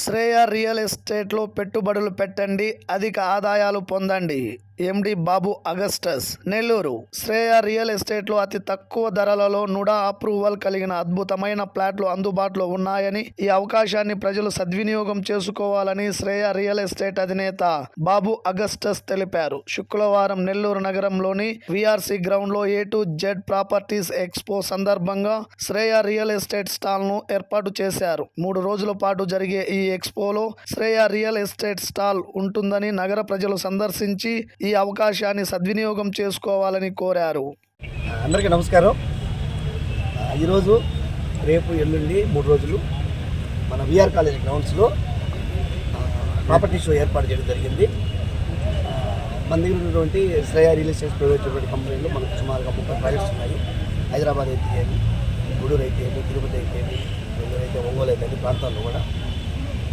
Shreya real ఎస్టేట్లో పెట్టుబడులు పెట్టండి అధిక ఆదాయాలు పొందండి. MD Babu Augustus Nellore. Shreya real ఎస్టేట్లో అతి తక్కువ ధరలలో నుడా అప్రూవల్ కలిగిన అద్భుతమైన ప్లాట్లు అందుబాటులో ఉన్నాయని ఈ అవకాశాన్ని ప్రజలు సద్వినియోగం చేసుకోవాలని శ్రేయ రియల్ ఎస్టేట్ అధినేత బాబు అగస్టస్ తెలిపారు. శుక్రవారం నెల్లూరు నగరంలోని విఆర్సి గ్రౌండ్లో A to Z properties expo సందర్భంగా శ్రేయ రియల్ ఎస్టేట్ స్టాల్ను ఏర్పాటు చేశారు. మూడు రోజుల పాటు జరిగే ఈ ఎక్స్పోలో శ్రేయ రియల్ ఎస్టేట్ స్టాల్ ఉంటుందని నగర ప్రజలు సందర్శించి ఈ అవకాశాన్ని సద్వినియోగం చేసుకోవాలని కోరారు. అందరికీ నమస్కారం. ఈరోజు రేపు ఎల్లుండి మూడు రోజులు మన విఆర్ కాలేజ్ గ్రౌండ్స్లో ప్రాపర్టీ షో ఏర్పాటు చేయడం జరిగింది. మన దగ్గర ఉన్నటువంటి శ్రేయ రియల్ ఎస్టేట్ ప్రైవేట్ కంపెనీలు మనకు సుమారుగా ముప్పై ప్రాజెక్ట్స్ ఉన్నాయి. హైదరాబాద్ అయితే ఏమి గూడూరు అయితే ఏమి తిరుపతి అయితే ఏమి నెల్లూరు అయితే ఒంగోలు అయితే ప్రాంతాల్లో కూడా.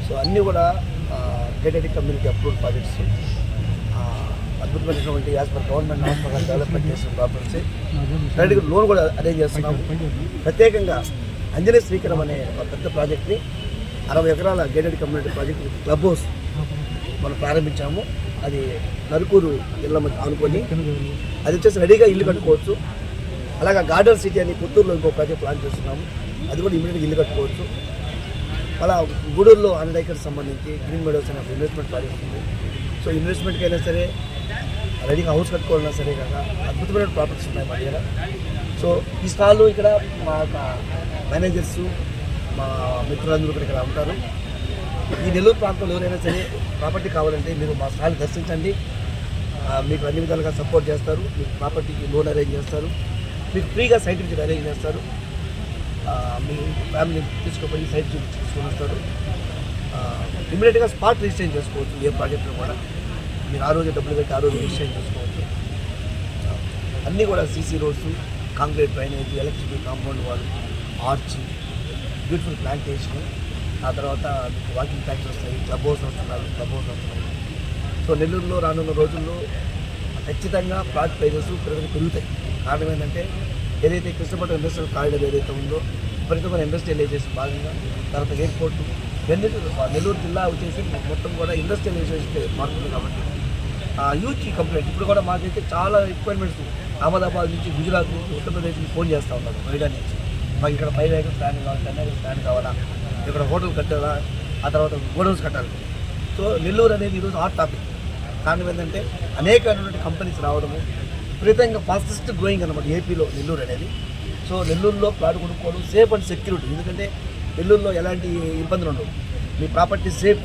సో అన్నీ కూడా గేటెడ్ కమ్యూనిటీ అప్రూవ్డ్ ప్రాజెక్ట్స్ అద్భుతమైనటువంటి as per government hospital development చేసిన ప్రాపర్టీస్ క్రెడిట్ లోన్ కూడా అరేంజ్ చేస్తున్నాము. ప్రత్యేకంగా అంజనీ శ్రీకరం అనే ఒక పెద్ద ప్రాజెక్ట్ని అరవై ఎకరాల gated community project club house మనం ప్రారంభించాము. అది నరుకూరు ఇళ్ళ మధ్య అది వచ్చేసి రెడీగా ఇల్లు కట్టుకోవచ్చు. అలాగా గార్డెన్ సిటీ అని పుత్తూరులో ఇంకో ప్రాజెక్ట్ ప్లాన్ చేస్తున్నాము. అది కూడా ఇమీడియట్గా ఇల్లు కట్టుకోవచ్చు. అలా గూడూరులో హండ్రెడ్ ఏకర్స్ సంబంధించి గ్రీన్ మెడోస్ అనే ఒక ఇన్వెస్ట్మెంట్ ప్రాజెక్ట్ ఉంది. సో ఇన్వెస్ట్మెంట్కి అయినా సరే రెడీగా హౌస్ కట్టుకోవాలన్నా సరే కాక అద్భుతమైన ప్రాపర్టీస్ ఉన్నాయి మా దగ్గర. సో ఈ స్టాల్లో ఇక్కడ మా మేనేజర్స్ మా మిత్రులందరూ కూడా ఇక్కడ ఉంటారు. ఈ నెల్లూరు ప్రాంతంలో ఎవరైనా సరే ప్రాపర్టీ కావాలంటే మీరు మా స్టాల్ దర్శించండి. మీకు అన్ని విధాలుగా సపోర్ట్ చేస్తారు. మీకు ప్రాపర్టీకి లోన్ అరేంజ్ చేస్తారు. మీకు ఫ్రీగా సైంటిఫిక్ అరేంజ్ చేస్తారు. మీ ఫ్యామిలీ తీసుకుపోయి సైట్ చూపించి తీసుకొని ఇమీడియట్గా స్పాట్ రిజిస్ట్రేషన్ చేసుకోవచ్చు ఏ ప్రాజెక్టులో కూడా. మీరు ఆ రోజు డబ్బులు పెట్టి ఆ రోజు రిజిస్ట్రేషన్ చేసుకోవచ్చు. అన్నీ కూడా CC roads concrete drainage electricity compound wall arch beautiful plantation ఆ తర్వాత మీకు వాకింగ్ ట్రాక్స్ వస్తాయి క్లబ్ హౌస్ వస్తున్నారు క్లబ్ హౌస్ వస్తున్నాయి సో నెల్లూరులో రానున్న రోజుల్లో ఖచ్చితంగా ప్లాట్ ప్రైజెస్ పెరుగుతాయి. కారణం ఏంటంటే ఏదైతే కృష్ణపట్నం ఇండస్ట్రియల్ కారిడర్ ఏదైతే ఉందో విపరీతమైన ఇండస్ట్రియలైజేషన్ భాగంగా తర్వాత ఎయిర్పోర్ట్ ఇవన్నీ నెల్లూరు జిల్లా వచ్చేసి మొత్తం కూడా ఇండస్ట్రియలైజేషన్ మారుతుంది కాబట్టి. Use complaint. ఇప్పుడు కూడా మాకైతే చాలా రిక్వైర్మెంట్స్ అహ్మదాబాద్ నుంచి గుజరాత్ నుంచి ఉత్తరప్రదేశ్ నుంచి ఫోన్ చేస్తూ ఉన్నారు నోయిడా నుంచి. మాకు ఇక్కడ ఫైవ్ వేగల్ ప్లాన్ కావాలి టెన్ వేగల్ ప్లాన్ కావాలా? ఇక్కడ హోటల్ కట్టాలా? ఆ తర్వాత గోడౌన్స్ కట్టాలి. సో నెల్లూరు అనేది ఈరోజు హాట్ టాపిక్ కారణం ఏంటంటే అనేకమైనటువంటి కంపెనీస్ రావడము విపరీతంగా ఫాస్టెస్ట్ గ్రోయింగ్ అనమాట ఏపీలో నెల్లూరు అనేది. సో నెల్లూరులో ప్లాట్ కొనుక్కోవడం సేఫ్ అండ్ సెక్యూరిటీ ఎందుకంటే నెల్లూరులో ఎలాంటి ఇబ్బందులు ఉండవు. మీ ప్రాపర్టీ సేఫ్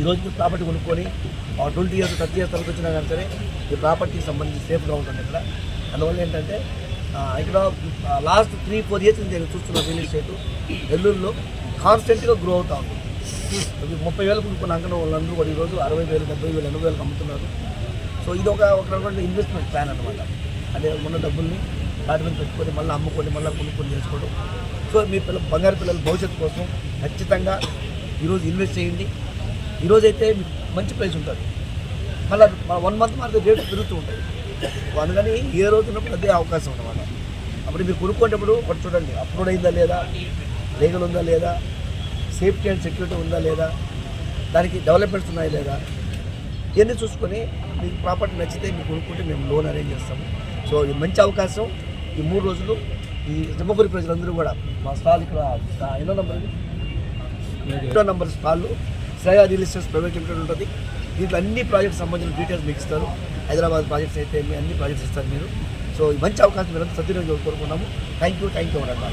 ఈరోజు మీరు ప్రాపర్టీ కొనుక్కొని ట్వంటీ ఇయర్స్ థర్టీ ఇయర్స్ తర్వాత వచ్చినా కానీ సరే ఈ ప్రాపర్టీకి సంబంధించి సేఫ్గా ఉంటుంది ఇక్కడ అందువల్ల ఏంటంటే ఇక్కడ లాస్ట్ త్రీ ఫోర్ ఇయర్స్ నుంచి నేను చూస్తున్న రియల్ ఎస్టేట్ నెల్లూరులో కాన్స్టెంట్గా గ్రో అవుతా ఉంది. ముప్పై వేలు కొనుక్కున్న అంకనం వాళ్ళందరూ కూడా ఈరోజు అరవై వేలు డెబ్బై వేలు ఎనభై వేలకు అమ్ముతున్నారు. సో ఇది ఒక ఒక రకమైన ఇన్వెస్ట్మెంట్ ప్లాన్ అనమాట అంటే ఉన్న డబ్బుల్ని వాటి మీద పెట్టుకొని మళ్ళీ అమ్ముకొని మళ్ళీ కొనుక్కొని చేసుకోవడం. సో మీ పిల్ల బంగారు పిల్లల భవిష్యత్తు కోసం ఖచ్చితంగా ఈరోజు ఇన్వెస్ట్ చేయండి. ఈరోజు అయితే మీకు మంచి ప్రైస్ ఉంటుంది. మళ్ళీ వన్ మంత్ మాత్రం రేటు పెరుగుతూ ఉంటుంది. అందుకని ఏ రోజు ఉన్నప్పుడు అదే అవకాశం అన్నమాట. అప్పుడు మీరు కొనుక్కునేటప్పుడు ఒకటి చూడండి అప్లోడ్ అయిందా లేదా లీగల్ ఉందా లేదా సేఫ్టీ అండ్ సెక్యూరిటీ ఉందా లేదా దానికి డెవలప్మెంట్స్ ఉన్నాయా లేదా ఇవన్నీ చూసుకొని మీకు ప్రాపర్టీ నచ్చితే మీకు కొనుక్కుంటే మేము లోన్ అరేంజ్ చేస్తాము. సో ఇది మంచి అవకాశం. ఈ మూడు రోజులు ఈ సింహపురి ప్రజలందరూ కూడా మా స్టాల్ ఇక్కడ ఎన్నో నెంబర్ ఎన్నో number stall. Shreya real estates private limited ఉంటుంది. దీంట్లో అన్ని ప్రాజెక్ట్స్ సంబంధించిన డీటెయిల్స్ మీకు ఇస్తారు హైదరాబాద్ ప్రాజెక్ట్స్ అయితే అన్ని ప్రాజెక్ట్స్ ఇస్తారు మీరు. సో ఈ మంచి అవకాశం మీరంతా సద్వినియోగం కోరుకున్నాము థ్యాంక్ యూ థ్యాంక్ యూ అన్నమాట